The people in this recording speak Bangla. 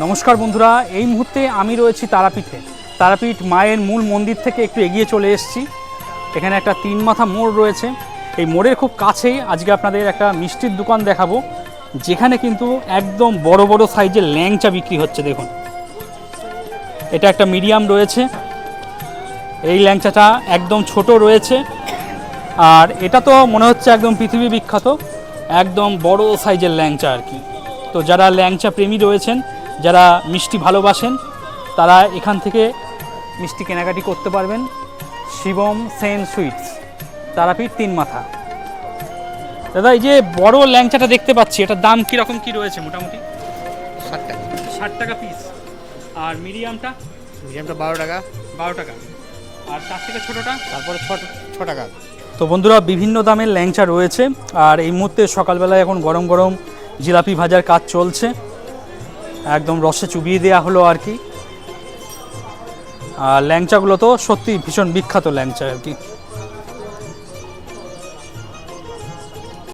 নমস্কার বন্ধুরা, এই মুহূর্তে আমি রয়েছি তারাপীঠে। তারাপীঠ মায়ের মূল মন্দির থেকে একটু এগিয়ে চলে এসেছি। এখানে একটা তিন মাথা মোড় রয়েছে। এই মোড়ের খুব কাছেই আজকে আপনাদের একটা মিষ্টির দোকান দেখাবো, যেখানে কিন্তু একদম বড় বড় সাইজের ল্যাংচা বিক্রি হচ্ছে, দেখুন। এটা একটা মিডিয়াম রয়েছে। এই ল্যাংচাটা একদম ছোট রয়েছে। আর এটা তো মনে হচ্ছে একদম পৃথিবী বিখ্যাত, একদম বড় সাইজের ল্যাংচা আর কি। তো যারা ল্যাংচা প্রেমী রয়েছেন যারা মিষ্টি ভালোবাসেন তারা এখান থেকে মিষ্টি কেনাকাটি করতে পারবেন। শিবম সেন সুইটস তারাপীঠ তিন মাথা। দাদা এই যে বড় ল্যাংচাটা দেখতে পাচ্ছি এটার দাম কীরকম কী রয়েছে মোটামুটি? ষাট টাকা। ষাট টাকা পিস আর মিডিয়ামটা? মিডিয়ামটা বারো টাকা। বারো টাকা। আর তার থেকে ছোটোটা? তারপরে ছ ছ টাকা। তো বন্ধুরা বিভিন্ন দামের ল্যাংচা রয়েছে। আর এই মুহূর্তে সকালবেলায় এখন গরম গরম জিলাপি ভাজার কাজ চলছে। একদম রসে চুবিয়ে দেওয়া হলো আর কি। আর ল্যাংচাগুলো তো সত্যি ভীষণ বিখ্যাত ল্যাংচা আর কি।